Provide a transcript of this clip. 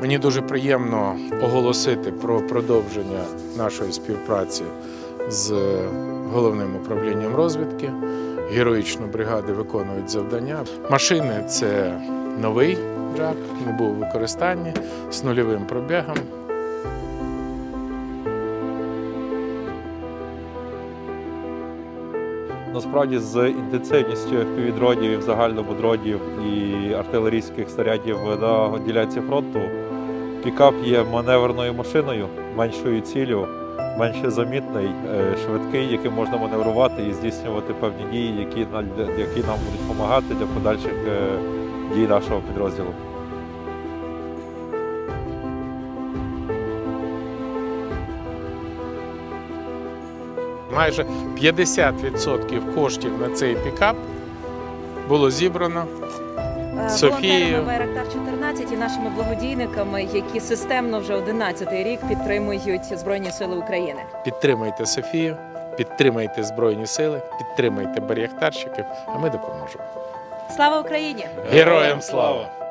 Мені дуже приємно оголосити про продовження нашої співпраці з головним управлінням розвідки. Героїчно бригади виконують завдання. Машини це новий джак, не був у використанні з нульовим пробігом. Насправді з інтенсивністю FPV-дронів і в і артилерійських снарядів на ділянці фронту пікап є маневрною машиною, меншою ціллю, менше замітний, е, швидкий, яким можна маневрувати і здійснювати певні дії, які, які нам будуть допомагати для подальших е, дій нашого підрозділу. Майже 50% коштів на цей пікап було зібрано волонтерами Байрактар 14 і нашими благодійниками, які системно вже 11-й рік підтримують Збройні Сили України. Підтримайте Софію, підтримайте Збройні Сили, підтримайте бар'яхтарщиків, а ми допоможемо. Слава Україні! Героям слава!